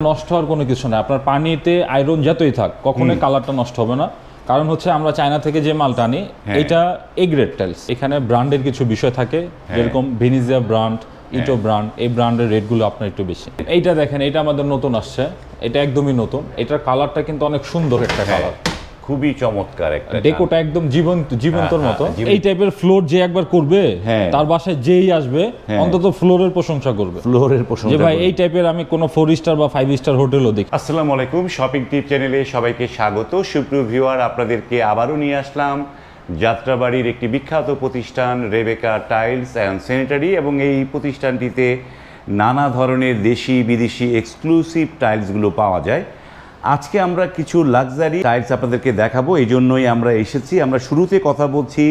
নষ্ট হওয়ার কোনো কিছু নেই। আপনার পানিতে আয়রন যতই থাক কখনোই কালারটা নষ্ট হবে না। কারণ হচ্ছে আমরা চায়না থেকে যে মালটা আনি হ্যাঁ। এটা এ গ্রেড টাইলস এখানে ব্র্যান্ডের কিছু বিষয় থাকে যেরকম ভেনিজিয়া ব্র্যান্ড ইটো ব্র্যান্ড এই ব্র্যান্ডের রেটগুলো আপনার একটু বেশি। এইটা দেখেন এটা আমাদের নতুন আসছে। এটা একদমই নতুন। এটার কালারটা কিন্তু অনেক সুন্দর একটা হ্যাঁ, কালার খুবই চমৎকার একটা ডেকোটা একদম জীবন্ত জীবন্তর হ্যাঁ, মতো হ্যাঁ, জীবন্ত। এই টাইপের ফ্লোর যে একবার করবে হ্যাঁ। তার বাসায় যেই আসবে। অন্তত ফ্লোরের প্রশংসা করবে ফ্লোরের প্রশংসা যে ভাই এই টাইপের আমি কোনো ফোর স্টার বা ফাইভ স্টার হোটেলও দেখি আসসালামু আলাইকুম শপিং টিপ চ্যানেলে সবাইকে স্বাগত সুপ্রিয় ভিউয়ার আপনাদেরকে আবারও নিয়ে আসলাম যাত্রাবাড়ির একটি বিখ্যাত প্রতিষ্ঠান রেবেকা টাইলস অ্যান্ড স্যানিটারি এবং এই প্রতিষ্ঠানটিতে নানা ধরনের দেশি বিদেশি এক্সক্লুসিভ টাইলসগুলো পাওয়া যায় আজকে আমরা কিছু লাক্সারি টাইলস আপনাদেরকে দেখাবো এই জন্যই আমরা এসেছি। আমরা শুরুতে কথা বলছি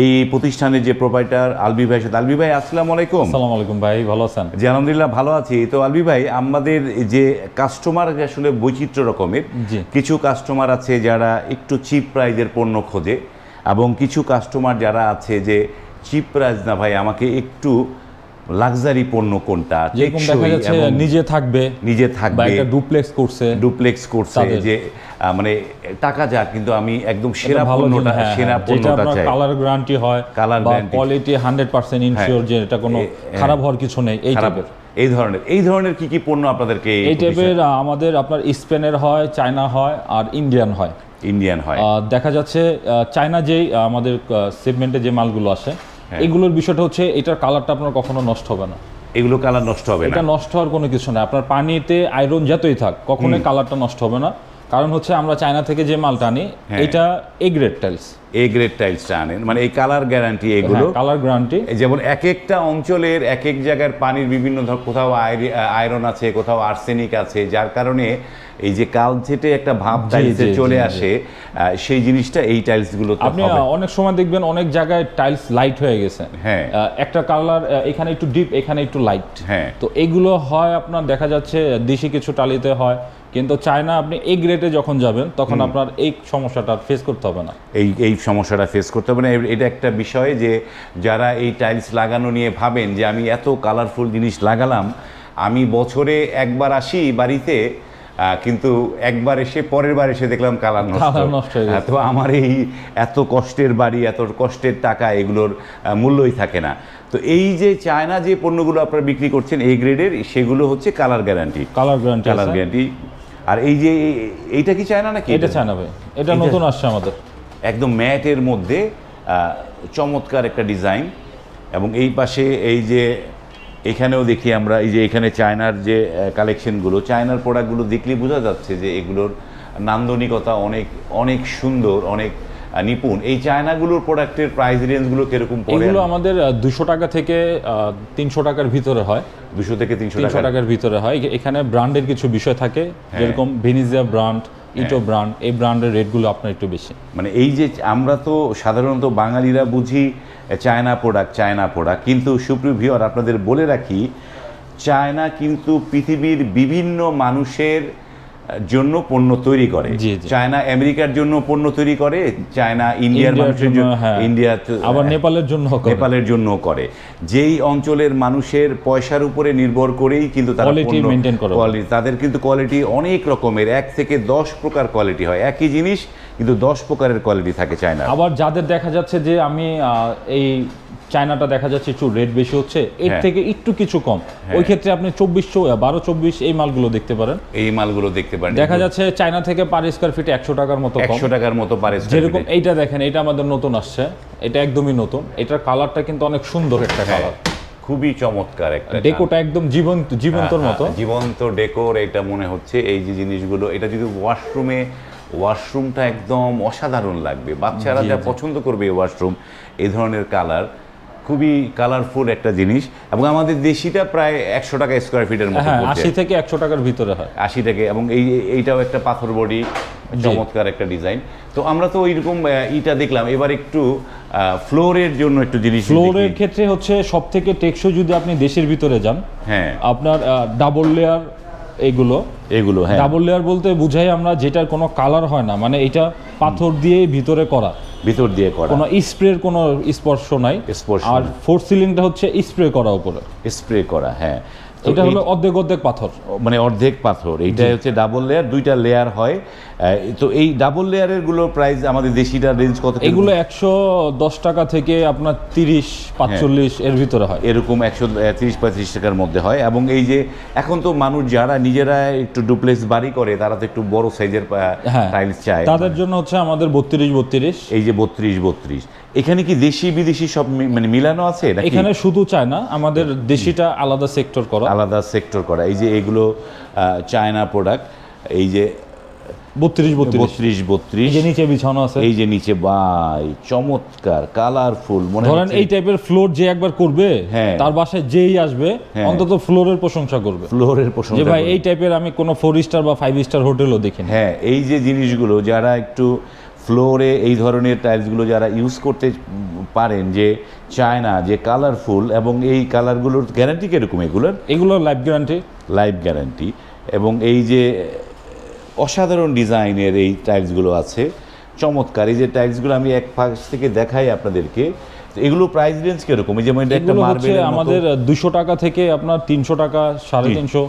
এই প্রতিষ্ঠানের যে প্রোভাইডার আলবি ভাইয়ের সাথে। আলবি ভাই আসসালামু আলাইকুম। আসসালামু আলাইকুম ভাই ভালো আছেন? জি আলহামদুলিল্লাহ ভালো আছি। তো আলবি ভাই আমাদের যে কাস্টমার আসলে বৈচিত্র্য রকমের। কিছু কাস্টমার আছে যারা একটু চিপ প্রাইজের পণ্য খোঁজে এবং কিছু কাস্টমার যারা আছে যে চিপ প্রাইজ না ভাই আমাকে একটু লাক্সারি পণ্য কোনটা যেরকম দেখা যাচ্ছে নিজে থাকবে নিজে থাকবে একটা ডুপ্লেক্স করছে ডুপ্লেক্স করছে যে মানে টাকা যাক কিন্তু আমি একদম সেরা পণ্যটা হ্যাঁ, সেরা হ্যাঁ, পণ্যটা চাই কালার গ্যারান্টি হয় বা guarantee। Quality hundred percent ensure যে এটা কোনো। খারাপ হওয়ার কিছু নেই এই টাইপের এই ধরনের এই ধরনের কি কি পণ্য আপনাদেরকে এই টাইপের আমাদের আপনার স্পেনের হয় চায়না হয় আর ইন্ডিয়ান হয় ইন্ডিয়ান হয় দেখা যাচ্ছে চায়না যেই আমাদের সেগমেন্টে যে মালগুলো আসে। এগুলোর বিষয়টা হচ্ছে এটার কালারটা আপনার কখনো নষ্ট হবে না। এগুলো কালার নষ্ট হবে না। এটা নষ্ট হওয়ার কোনো কিছু না আপনার পানিতে আয়রন যতই থাক কখনোই কালারটা নষ্ট হবে না। কারণ হচ্ছে আমরা চায়না থেকে যে মালটা আনি হ্যাঁ। এটা A grade tiles A grade টাইলসটা আনেন। মানে এই কালার গ্যারান্টি এগুলো। কালার গ্যারান্টি যেমন এক একটা অঞ্চলের এক এক জায়গার পানির বিভিন্ন ধর কোথাও আয়রি- আয়রন আছে কোথাও আর্সেনিক আছে যার কারণে এই যে কালচেটে একটা ভাব টাইলসে চলে। আসে সেই জিনিসটা এই টাইলসগুলো আপনি অনেক সময় দেখবেন অনেক জায়গায় টাইলস লাইট হয়ে গেছে। হ্যাঁ। একটা কালার এখানে একটু ডিপ এখানে একটু লাইট হ্যাঁ। তো এগুলো হয় আপনার দেখা যাচ্ছে দেশি কিছু টালিতে হয়। কিন্তু চায়না আপনি এই গ্রেডে যখন যাবেন তখন আপনার এই সমস্যাটা ফেস করতে হবে না। এই এই সমস্যাটা ফেস করতে হবে না। এটা একটা বিষয় যে যারা এই টাইলস লাগানো নিয়ে ভাবেন যে আমি এত কালারফুল জিনিস লাগালাম আমি বছরে একবার আসি বাড়িতে কিন্তু একবার এসে পরের বার এসে দেখলাম কালার নষ্ট। হয়ে তো আমার এই এত কষ্টের বাড়ি এত কষ্টের টাকা এগুলোর মূল্যই থাকে না। তো এই যে চায়না যে পণ্যগুলো আপনারা বিক্রি করছেন এই গ্রেডের সেগুলো হচ্ছে colour guarantee. Colour guarantee colour guarantee. আর এই যে এইটা কি চায়না নাকি? এটা চায়না ভাই। এটা- নতুন আসছে আমাদের। একদম ম্যাটের মধ্যে চমৎকার একটা ডিজাইন। এবং এই পাশে এই যে এখানেও দেখি আমরা এই যে এখানে চায়নার যে কালেকশনগুলো চায়নার প্রোডাক্টগুলো দেখলেই বোঝা যাচ্ছে যে এগুলোর নান্দনিকতা অনেক অনেক সুন্দর অনেক নিপুণ। এই চায়নাগুলোর প্রোডাক্টের প্রাইস রেঞ্জগুলো কীরকম পড়ে? এগুলো আমাদের দুশো টাকা থেকে তিনশো টাকার ভিতরে হয়। দুশো থেকে তিনশো টাকার। ভিতরে হয়। এখানে ব্র্যান্ডের কিছু বিষয় থাকে যেরকম ভেনিজিয়া ব্র্যান্ড ইটো ব্র্যান্ড এই ব্র্যান্ডের রেটগুলো আপনার একটু বেশি। মানে এই যে আমরা তো সাধারণত বাঙালিরা বুঝি চায়না প্রোডাক্ট চায়না প্রোডাক্ট কিন্তু সুপ্রিয় ভিওর আপনাদের বলে রাখি চায়না কিন্তু পৃথিবীর বিভিন্ন মানুষের জন্য পণ্য তৈরি করে। চায়না আমেরিকার জন্য পণ্য তৈরি করে চায়না ইন্ডিয়ার মানুষের জন্য, হ্যাঁ। ইন্ডিয়া আবার নেপালের জন্য করে। নেপালের জন্য করে যেই অঞ্চলের মানুষের পয়সার উপরে নির্ভর করেই কিন্তু তারা। তাদের কিন্তু কোয়ালিটি অনেক রকমের এক থেকে দশ প্রকার কোয়ালিটি হয় একই জিনিস কিন্তু দশ প্রকারের কোয়ালিটি থাকে চায়না আবার যাদের দেখা যাচ্ছে যে আমি এই চায়নাটা দেখা যাচ্ছে একটু রেট বেশি হচ্ছে এর হ্যাঁ। থেকে একটু কিছু কম। ওই ক্ষেত্রে আপনি চব্বিশশো বারো চব্বিশ এই মালগুলো দেখতে পারেন। এই মালগুলো দেখতে পারেন। দেখা যাচ্ছে চায়না থেকে পার স্কোয়ার ফিটে একশো টাকার মতো একশো টাকার মতো পারে যেরকম এইটা দেখেন এটা আমাদের নতুন আসছে। এটা একদমই নতুন। এটার কালারটা কিন্তু অনেক সুন্দর একটা হ্যাঁ, কালার খুবই চমৎকার একটা ডেকোটা একদম জীবন্ত জীবন্তর হ্যাঁ, মতো। হ্যাঁ, জীবন্ত ডেকোর এটা মনে হচ্ছে। এই যে জিনিসগুলো এটা যদি ওয়াশরুমে ওয়াশরুমটা একদম অসাধারণ লাগবে। বাচ্চারা যা পছন্দ করবে ওয়াশরুম এই ধরনের কালার খুবই কালারফুল একটা জিনিস এবং আমাদের দেশিটা প্রায় একশো টাকা স্কোয়ার ফিটের মতো হ্যাঁ আশি থেকে একশো টাকার ভিতরে হয়। আশি থেকে এবং এই এইটাও একটা পাথর বডি চমৎকার একটা ডিজাইন। তো আমরা তো ওইরকম ইটা দেখলাম। এবার একটু ফ্লোরের জন্য একটু জিনিস ফ্লোরের ক্ষেত্রে হচ্ছে সব থেকে টেকসই যদি আপনি দেশের ভিতরে যান হ্যাঁ। আপনার ডাবল লেয়ার এগুলো এগুলো হ্যাঁ। ডাবল লেয়ার বলতে বুঝাই আমরা যেটার কোনো কালার হয় না মানে এটা পাথর দিয়ে ভিতরে করা। ভিতর দিয়ে করা। কোনো স্প্রের কোনো স্পর্শ নাই। স্পর্শ আর ফোর সিলিংটা হচ্ছে স্প্রে করা উপরে। স্প্রে করা হ্যাঁ। এটা হলো অর্ধেক অর্ধেক পাথর। মানে অর্ধেক পাথর। এইটা হচ্ছে ডাবল লেয়ার দুইটা লেয়ার হয়। তো এই ডাবল লেয়ারেরগুলো প্রাইস আমাদের দেশিটা রেঞ্জ কত এগুলো একশো দশ টাকা থেকে আপনার তিরিশ পাঁচচল্লিশ এর ভিতরে হয়। এরকম একশো তিরিশ পঁয়ত্রিশ টাকার মধ্যে হয়। এবং এই যে এখন তো মানুষ যারা নিজেরা একটু ডুপ্লেক্স বাড়ি করে তারা তো একটু বড় সাইজের হ্যাঁ। টাইলস চায়। তাদের জন্য হচ্ছে আমাদের বত্রিশ বত্রিশ। এই যে বত্রিশ বত্রিশ। এখানে কি দেশি বিদেশি সব মানে মিলানো আছে এখানে শুধু চায় না আমাদের দেশিটা আলাদা সেক্টর করা। আলাদা সেক্টর করা। এই যে এগুলো চায়না প্রোডাক্ট এই যে বত্রিশ বত্রিশ। বত্রিশ যে নিচে বিছানো আছে। এই যে নিচে বাই চমৎকার কালারফুল মনে ধরেন এই টাইপের ফ্লোর যে একবার করবে হ্যাঁ। তার বাসায় যেই আসবে হ্যাঁ। অন্তত ফ্লোরের প্রশংসা করবে। ফ্লোরের প্রশংসা যে ভাই এই টাইপের আমি কোনো ফোর স্টার বা ফাইভ স্টার হোটেলও দেখিনি। হ্যাঁ এই যে জিনিসগুলো যারা একটু ফ্লোরে এই ধরনের টাইলসগুলো যারা ইউজ করতে পারেন যে চায় না যে কালারফুল এবং এই কালারগুলোর গ্যারান্টি কীরকম এগুলোর? এগুলো লাইফ গ্যারান্টি লাইফ গ্যারান্টি এবং এই যে অসাধারণ ডিজাইনের এই টাইলসগুলো আছে। চমৎকার। এই যে টাইলসগুলো আমি এক পাশ থেকে দেখাই আপনাদেরকে এগুলো প্রাইস রেঞ্জ কীরকম? এই যেমন একটা মার্বেল আমাদের দুশো টাকা থেকে আপনার তিনশো টাকা সাড়ে তিনশো।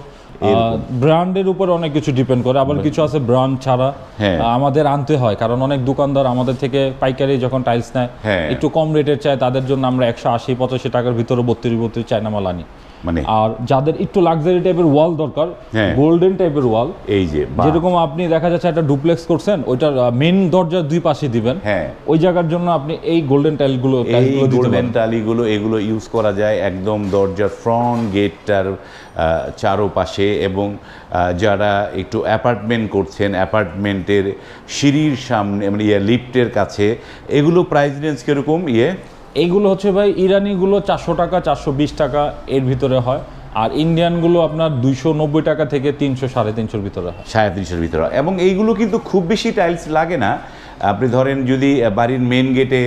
ব্র্যান্ডের উপর অনেক কিছু ডিপেন্ড করে। আবার কিছু আছে ব্র্যান্ড ছাড়া। হ্যাঁ। আমাদের আনতে হয় কারণ অনেক দোকানদার আমাদের থেকে পাইকারি যখন টাইলস নেয় হ্যাঁ। একটু কম রেটের চায় তাদের জন্য আমরা একশো আশি পঁচাশি টাকার ভিতরে বত্রিশ বত্রিশ চায়না মাল আনি। মানে আর যাদের একটু লাক্সারি টাইপের ওয়াল দরকার। গোল্ডেন টাইপের ওয়াল এই যে যেরকম আপনি দেখা যাচ্ছে একটা ডুপ্লেক্স করছেন ওইটার মেন দরজার দুই পাশে দিবেন হ্যাঁ। ওই জায়গার জন্য আপনি এই গোল্ডেন টাইলগুলো এই গোল্ডেন টালিগুলো এগুলো ইউজ করা যায় একদম দরজার ফ্রন্ট গেটটার চারোপাশে এবং যারা একটু অ্যাপার্টমেন্ট করছেন অ্যাপার্টমেন্টের সিঁড়ির সামনে মানে ইয়ে লিফটের কাছে এগুলো প্রাইস রেঞ্জ কীরকম? ইয়ে এইগুলো হচ্ছে ভাই, ইরানিগুলো চারশো টাকা, চারশো বিশ টাকা এর ভিতরে হয়। আর ইন্ডিয়ানগুলো আপনার দুইশো নব্বই টাকা থেকে তিনশো, সাড়ে তিনশোর ভিতরে হয়। সাড়ে তিনশোর ভিতরে এবং এইগুলো কিন্তু খুব বেশি টাইলস লাগে না। আপনি ধরেন যদি বাড়ির মেন গেটে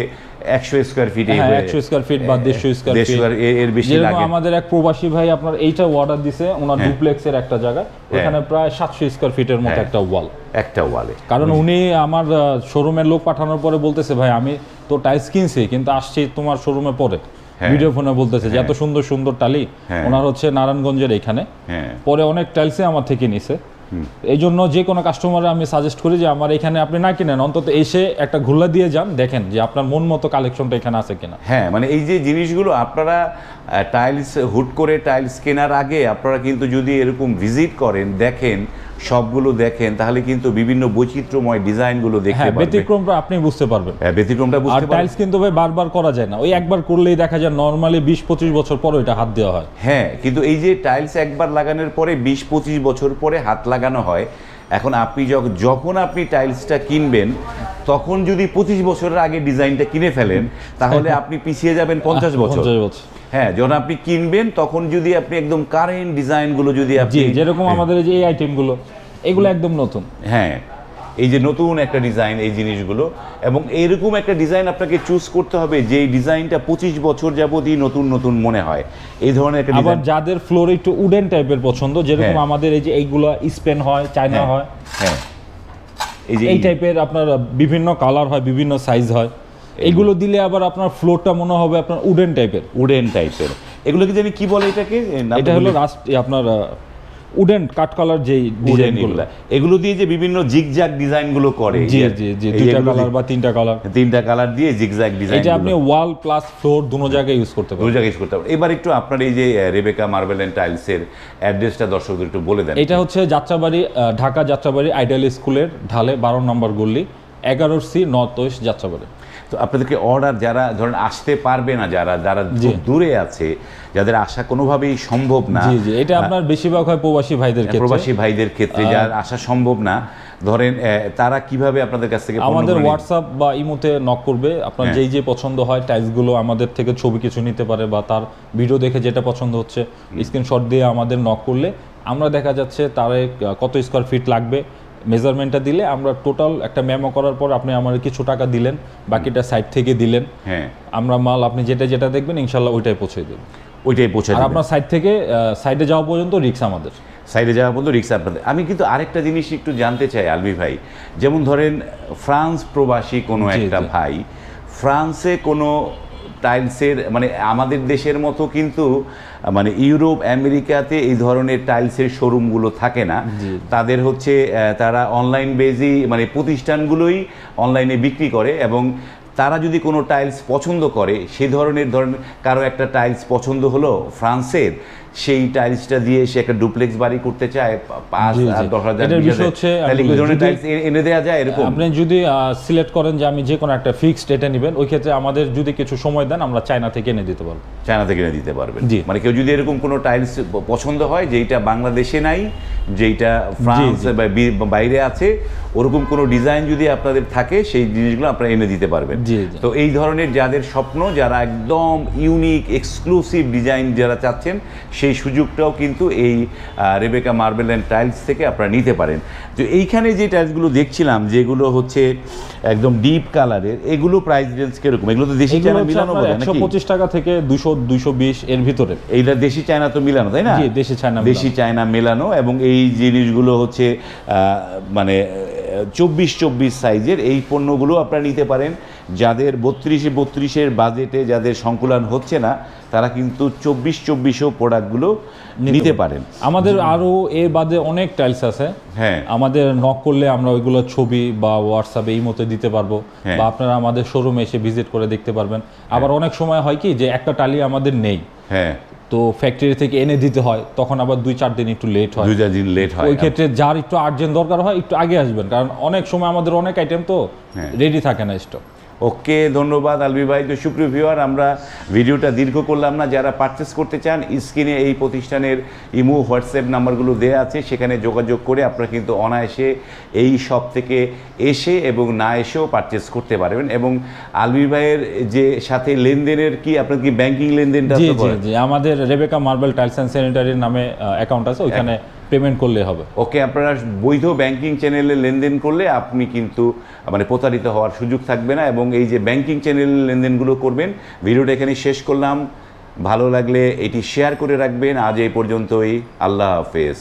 একশো স্কোয়ার ফিট হ্যাঁ একশো স্কোয়ার ফিট বা দেড়শো স্কোয়ার ফিট এর বেশি লাগে। আমাদের এক প্রবাসী ভাই আপনার এইটা অর্ডার দিছে ওনার হ্যাঁ। ডুপ্লেক্সের একটা জায়গা ওখানে প্রায় সাতশো স্কোয়ার ফিটের মতো হ্যাঁ। একটা ওয়াল একটা ওয়ালে কারণ উনি আমার শোরুমের লোক পাঠানোর পরে বলতেছে ভাই আমি তো টাইলস কিনছি কিন্তু আসছি তোমার শোরুমে পরে। হ্যাঁ। ভিডিও ফোনে বলতেছে যে এত সুন্দর সুন্দর টালি হ্যাঁ। ওনার হচ্ছে নারায়ণগঞ্জের এখানে। হ্যাঁ। পরে অনেক টাইলসে আমার থেকে নিছে। এই জন্য যে কোনো কাস্টমারে আমি সাজেস্ট করি যে আমার এখানে আপনি না কিনেন, অন্তত এসে একটা ঘুল্লা দিয়ে যান, দেখেন যে আপনার মন মতো কালেকশনটা এখানে আছে কিনা। হ্যাঁ মানে এই যে জিনিসগুলো আপনারা টাইলস হুট করে টাইলস কেনার আগে আপনারা কিন্তু যদি এরকম ভিজিট করেন, দেখেন সবগুলো দেখেন তাহলে কিন্তু বিভিন্ন বৈচিত্র্যময় ডিজাইনগুলো দেখতে হ্যাঁ পারবেন ব্যতিক্রমটা আপনি বুঝতে পারবেন। হ্যাঁ, ব্যতিক্রমটা বুঝতে পারবেন টাইলস কিন্তু ভাই বারবার করা যায় না। ওই একবার করলেই দেখা যায় নর্মালি বিশ পঁচিশ বছর পর এটা হাত দেওয়া হয়। হ্যাঁ কিন্তু এই যে টাইলস একবার লাগানোর পরে বিশ পঁচিশ বছর পরে হাত লাগানো হয় এখন আপনি যখন যখন আপনি টাইলসটা কিনবেন তখন যদি পঁচিশ বছরের আগে ডিজাইনটা কিনে ফেলেন তাহলে আপনি পিছিয়ে যাবেন পঞ্চাশ বছর। বছর। হ্যাঁ যখন আপনি কিনবেন তখন যদি আপনি একদম কারেন্ট ডিজাইনগুলো যদি আপনি যেরকম আমাদের এই যে এই আইটেমগুলো এগুলো একদম নতুন। হ্যাঁ এই যে নতুন একটা ডিজাইন এই জিনিসগুলো। এবং এইরকম একটা ডিজাইন আপনাকে চুজ করতে হবে যে ডিজাইনটা পঁচিশ বছর যাবতই নতুন নতুন মনে হয়। এই ধরনের একটা আবার যাদের ফ্লোর একটু উডেন টাইপের পছন্দ যেরকম হ্যাঁ। আমাদের এই যে এইগুলো স্পেন হয় চায়না হ্যাঁ, হয়। হ্যাঁ। এই যে এই টাইপের আপনার বিভিন্ন কালার হয় বিভিন্ন সাইজ হয়। এগুলো দিলে আবার আপনার ফ্লোরটা মনে হবে আপনার উডেন টাইপের উডেন টাইপের এগুলো কি আমি কি বলে এটাকে? এটা হলো রাস্ট আপনার উডেন কাট কালার wooden ডিজাইনগুলো এগুলো। দিয়ে যে বিভিন্ন জিগজ্যাগ ডিজাইনগুলো করে জি জি জি দুইটা কালার বা তিনটা কালার তিনটা কালার দিয়ে জিগজ্যাগ ডিজাইন এটা আপনি ওয়াল প্লাস ফ্লোর দুটো জায়গায় ইউজ করতে দু পারবেন জায়গায় ইউজ করতে পারবেন এবার একটু আপনার এই যে রেবেকা মার্বেল এন্ড টাইলসের অ্যাড্রেসটা দর্শকদের একটু বলে দেন। এটা হচ্ছে যাত্রাবাড়ি ঢাকা যাত্রাবাড়ি আইডিয়াল স্কুলের ঢালে বারো নম্বর গল্লি এগারো সি নর্থ ওয়েস্ট যাত্রাবাড়ি। তো আপনাদেরকে অর্ডার যারা ধরেন আসতে পারবে না যারা যারা দূরে আছে যাদের আসা কোনোভাবেই সম্ভব না। এটা আপনার বেশিরভাগ হয় প্রবাসী ভাইদের ক্ষেত্রে। প্রবাসী ভাইদের ক্ষেত্রে যার আসা সম্ভব না। ধরেন তারা কীভাবে আপনাদের কাছ থেকে আমাদের হোয়াটসঅ্যাপ বা ইমোতে নক করবে। আপনার হ্যাঁ। যেই যে পছন্দ হয় টাইলসগুলো আমাদের থেকে ছবি কিছু নিতে পারে বা তার ভিডিও দেখে যেটা পছন্দ হচ্ছে স্ক্রিনশট দিয়ে আমাদের নক করলে আমরা দেখা যাচ্ছে তারে কত স্কোয়ার ফিট লাগবে। মেজারমেন্টটা দিলে আমরা টোটাল একটা মেমো করার পর আপনি আমার কিছু টাকা দিলেন বাকিটা সাইড থেকে দিলেন। হ্যাঁ। আমরা মাল আপনি যেটা যেটা দেখবেন ইনশাল্লাহ ওইটাই পৌঁছে দেবেন ওইটাই পৌঁছে আর দেবেন। আপনার সাইড থেকে সাইডে যাওয়া পর্যন্ত রিক্স আমাদের। সাইডে যাওয়া পর্যন্ত রিক্সা আপনাদের। আমি কিন্তু আরেকটা জিনিস একটু জানতে চাই আলবি ভাই। যেমন ধরেন ফ্রান্স প্রবাসী কোনো একটা ভাই ফ্রান্সে কোনো টাইলসের মানে আমাদের দেশের মতো কিন্তু মানে ইউরোপ আমেরিকাতে এই ধরনের টাইলসের শোরুমগুলো থাকে না। তাদের হচ্ছে তারা অনলাইন বেজি মানে প্রতিষ্ঠানগুলোই অনলাইনে বিক্রি করে এবং তারা যদি কোনো টাইলস পছন্দ করে সে ধরনের ধরনের কারও একটা টাইলস পছন্দ হলো ফ্রান্সের সেই টাইলসটা দিয়ে সে একটা ডুপ্লেক্স বাড়ি করতে চায় পাঁচ দশ হাজার। হচ্ছে, তাহলে কি ধরনের টাইলস এনে দেওয়া যায় এরকম আপনি যদি সিলেক্ট করেন যে আমি যে কোনো একটা ফিক্সড এটা নেবেন ওই ক্ষেত্রে আমাদের যদি কিছু সময় দেন আমরা চায়না থেকে এনে দিতে পারব চায়না থেকে এনে দিতে পারবেন জি। মানে কেউ যদি এরকম কোনো টাইলস পছন্দ হয় যেইটা বাংলাদেশে নাই যেইটা ফ্রান্স বা বাইরে আছে ওরকম কোনো ডিজাইন যদি আপনাদের থাকে সেই জিনিসগুলো আপনারা এনে দিতে পারবেন। তো এই ধরনের যাদের স্বপ্ন যারা একদম ইউনিক এক্সক্লুসিভ ডিজাইন যারা চাচ্ছেন সেই সুযোগটাও কিন্তু এই রেবেকা মার্বেল অ্যান্ড টাইলস থেকে আপনারা নিতে পারেন। তো এইখানে যে টাইলসগুলো দেখছিলাম যেগুলো হচ্ছে একদম ডিপ কালারের এগুলো প্রাইস রেঞ্জ কীরকম? এগুলো তো দেশি চায়না মিলানো বলে একশো নাকি পঁচিশ টাকা থেকে দুশো দুইশো বিশ এর ভিতরে। এইটা দেশি চায়না তো মিলানো তাই না? জি, দেশি চায়না দেশি চায়না মেলানো এবং এই জিনিসগুলো হচ্ছে মানে চব্বিশ চব্বিশ সাইজের এই পণ্যগুলো আপনারা নিতে পারেন। যাদের বত্রিশে বত্রিশের বাজেটে যাদের সংকুলন হচ্ছে না তারা কিন্তু চব্বিশ চব্বিশও প্রোডাক্টগুলো নিতে পারেন। আমাদের আরও এর বাদে অনেক টাইলস আছে। হ্যাঁ। আমাদের নক করলে আমরা ওইগুলো ছবি বা হোয়াটসঅ্যাপে এই মতো দিতে পারব। হ্যাঁ। বা আপনারা আমাদের শোরুমে এসে ভিজিট করে দেখতে পারবেন। আবার অনেক সময় হয় কি যে একটা টালি আমাদের নেই। হ্যাঁ। তো ফ্যাক্টরি থেকে এনে দিতে হয় তখন আবার দুই চার দিন একটু লেট হয়। দুই চার দিন লেট হয় ওই ক্ষেত্রে যার একটু আর্জেন্ট দরকার হয় একটু আগে আসবেন। কারণ অনেক সময় আমাদের অনেক আইটেম তো হ্যাঁ। রেডি থাকে না স্টক ওকে ধন্যবাদ আলবি ভাই। তো সুপ্রিয় ভিউয়ার আমরা ভিডিওটা দীর্ঘ করলাম না। যারা পারচেস করতে চান স্ক্রিনে এই প্রতিষ্ঠানের ইমো হোয়াটসঅ্যাপ নাম্বারগুলো দেওয়া আছে। সেখানে যোগাযোগ করে আপনারা কিন্তু অনায়াসে এই শপ থেকে এসে এবং না এসেও পারচেস করতে পারবেন। এবং আলবি ভাইয়ের যে সাথে লেনদেনের কি আপনার কি ব্যাংকিং লেনদেনটা জি? জি আমাদের রেবেকা মার্বেল টাইলস অ্যান্ড স্যানিটারির নামে অ্যাকাউন্ট আছে। ওইখানে পেমেন্ট করলে হবে। ওকে, আপনারা বৈধ ব্যাংকিং চ্যানেলে লেনদেন করলে আপনি কিন্তু মানে প্রতারিত হওয়ার সুযোগ থাকবে না এবং এই যে ব্যাংকিং চ্যানেলে লেনদেনগুলো করবেন, ভিডিওটা এখানে শেষ করলাম। ভালো লাগলে এটি শেয়ার করে রাখবেন। আজ এই পর্যন্তই। আল্লাহ হাফেজ।